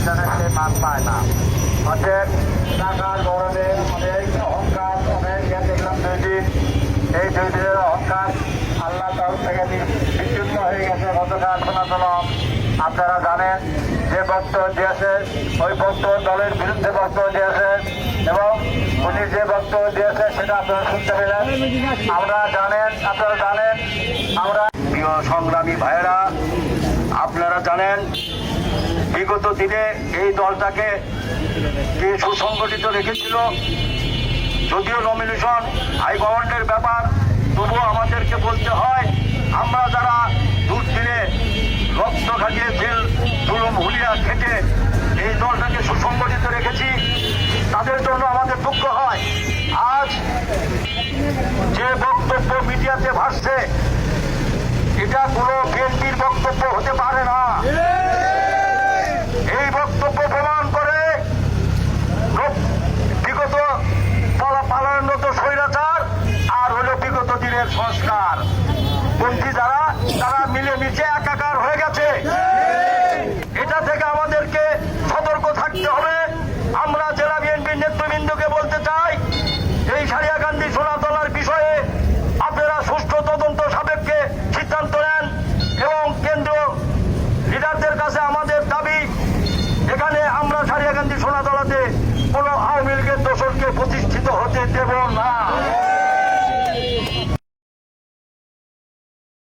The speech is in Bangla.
রমজানের সে মান পায় না। অতএব টাকার অনেক অহংকার, অনেক ইয়ে দেখলাম দুই এই দুই আল্লাহ থেকে বিচ্যুত হয়ে গেছে গতকাল সনাতন আপনারা জানেন যে বক্তব্য দিয়েছে ওই দলের বিরুদ্ধে বক্তব্য দিয়েছে এবং উনি যে বক্তব্য দিয়েছে সেটা আপনারা শুনতে পেলেন। আমরা জানেন, আপনারা জানেন, আমরা প্রিয় সংগ্রামী ভাইয়েরা আপনারা জানেন, বিগত দিনে এই দলটাকে সুসংগঠিত রেখেছিল, যদিও নমিনেশন হাইকমান্ডের ব্যাপার, তবুও আমাদেরকে বলতে হয়, আমরা যারা দূর দিনে রক্ত খাটিয়ে তেল তুলম হুলিয়া খেটে এই দলটাকে সুসংগঠিত রেখেছি, তাদের জন্য আমাদের দুঃখ হয়। আজ যে বক্তব্য মিডিয়াতে ভাসছে, এটা কোনো হতে পারে না। এই বক্তব্য প্রমাণ করে বিগত পালা- পালানত স্বৈরাচার আর হলো বিগত দিনের সংস্কার। পন্থী যারা, তারা মিলেমিশে একাকার হয়ে গেছে। Bible now. Yeah.